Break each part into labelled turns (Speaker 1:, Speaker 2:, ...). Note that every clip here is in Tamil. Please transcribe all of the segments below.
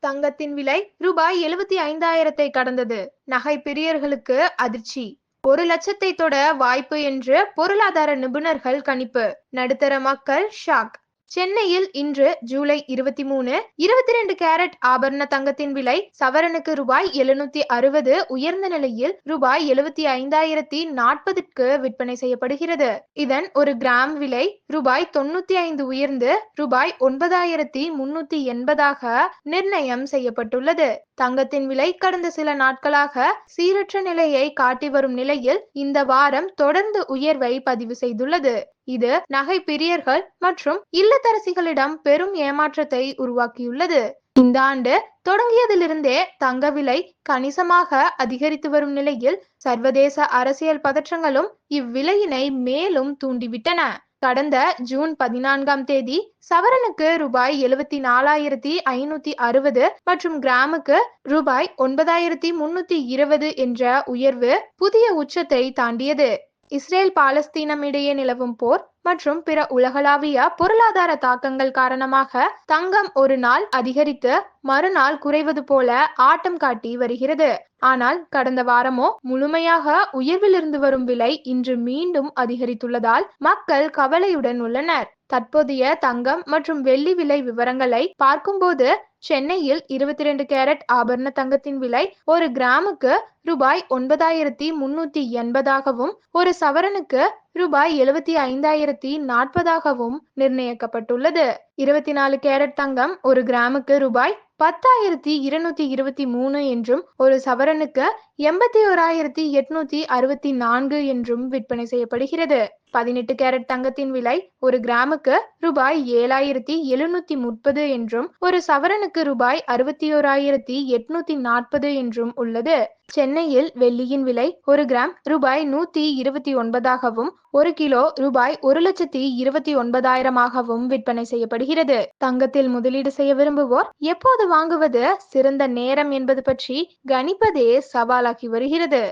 Speaker 1: தங்கத்தின் விலை ரூபாய் எழுபத்தி ஐந்தாயிரத்தை கடந்தது. நகை பிரியர்களுக்கு அதிர்ச்சி. ஒரு லட்சத்தை தொட வாய்ப்பு என்று பொருளாதார நிபுணர்கள் கணிப்பு. நடுத்தர மக்கள் ஷாக். சென்னையில் இன்று ஜூலை இருபத்தி மூணு இருபத்தி ரெண்டு கேரட் ஆபரண தங்கத்தின் விலை சவரனுக்கு ரூபாய் எழுநூத்தி அறுபது உயர்ந்த நிலையில் ரூபாய் எழுபத்தி ஐந்தாயிரத்தி நாற்பதுக்கு விற்பனை செய்யப்படுகிறது. இதன் ஒரு கிராம் விலை ரூபாய் தொண்ணூத்தி ஐந்து உயர்ந்து ரூபாய் ஒன்பதாயிரத்தி முன்னூத்தி எண்பதாக நிர்ணயம் செய்யப்பட்டுள்ளது. தங்கத்தின் விலை கடந்த சில நாட்களாக சீரற்ற நிலையை காட்டி வரும் நிலையில் இந்த வாரம் தொடர்ந்து உயர்வை பதிவு செய்துள்ளது. இது நகை பிரியர்கள் மற்றும் இல்லத்தரசிகளிடம் பெரும் ஏமாற்றத்தை உருவாக்கியுள்ளது. இந்த ஆண்டு தொடங்கியதிலிருந்தே தங்க விலை கணிசமாக அதிகரித்து வரும் நிலையில் சர்வதேச அரசியல் பதற்றங்களும் இவ்விலையினை மேலும் தூண்டிவிட்டன. கடந்த ஜூன் பதினான்காம் தேதி சவரனுக்கு ரூபாய் எழுபத்தி நாலாயிரத்தி ஐநூத்தி அறுபது மற்றும் கிராமுக்கு ரூபாய் ஒன்பதாயிரத்தி முன்னூத்தி இருபது என்ற உயர்வு புதிய உச்சத்தை தாண்டியது. இஸ்ரேல் பாலஸ்தீனம் இடையே நிலவும் போர் மற்றும் பிற உலகளாவிய பொருளாதார தாக்கங்கள் காரணமாக தங்கம் ஒரு நாள் அதிகரித்து மறுநாள் குறைவது போல ஆட்டம் காட்டி வருகிறது. ஆனால் கடந்த வாரமோ முழுமையாக உயர்விலிருந்து வரும் விலை இன்று மீண்டும் அதிகரித்துள்ளதால் மக்கள் கவலையுடன் உள்ளனர். தற்போதைய தங்கம் மற்றும் வெள்ளி விலை விவரங்களை பார்க்கும்போது சென்னையில் இருபத்தி ரெண்டு கேரட் ஆபரண தங்கத்தின் விலை ஒரு கிராமுக்கு ரூபாய் ஒன்பதாயிரத்தி முன்னூத்தி எண்பதாகவும் ஒரு சவரனுக்கு ரூபாய் எழுபத்தி ஐந்தாயிரத்தி நாற்பதாகவும் நிர்ணயிக்கப்பட்டுள்ளது. இருபத்தி நாலு கேரட் தங்கம் ஒரு கிராமுக்கு ரூபாய் பத்தாயிரத்தி இருநூத்தி இருபத்தி மூணு என்றும் ஒரு சவரனுக்கு எண்பத்தி ஓராயிரத்தி எட்நூத்தி அறுபத்தி நான்கு என்றும் விற்பனை செய்யப்படுகிறது. பதினெட்டு கேரட் தங்கத்தின் விலை ஒரு கிராமுக்கு ரூபாய் ஏழாயிரத்தி எழுநூத்தி முப்பது என்றும் ஒரு சவரனுக்கு ரூபாய் அறுபத்தி ஓராயிரத்தி எட்நூத்தி நாற்பது என்றும் உள்ளது. சென்னையில் வெள்ளியின் விலை ஒரு கிராம் ரூபாய் நூத்தி இருபத்தி ஒன்பதாகவும் ஒரு கிலோ ரூபாய் ஒரு லட்சத்தி இருபத்தி ஒன்பதாயிரமாகவும் விற்பனை செய்யப்படுகிறது. தங்கத்தில் முதலீடு செய்ய விரும்புவோர் எப்போது வாங்குவது சிறந்த நேரம் என்பது பற்றி கணிப்பதே சவாலாகி வருகிறது.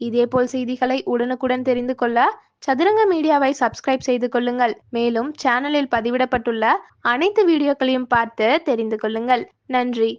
Speaker 1: இதேபோல் செய்திகளை உடனுக்குடன் தெரிந்து கொள்ள சதுரங்க மீடியாவை சப்ஸ்கிரைப் செய்து கொள்ளுங்கள். மேலும் சேனலில் பதிவிடப்பட்டுள்ள அனைத்து வீடியோக்களையும் பார்த்து தெரிந்து கொள்ளுங்கள். நன்றி.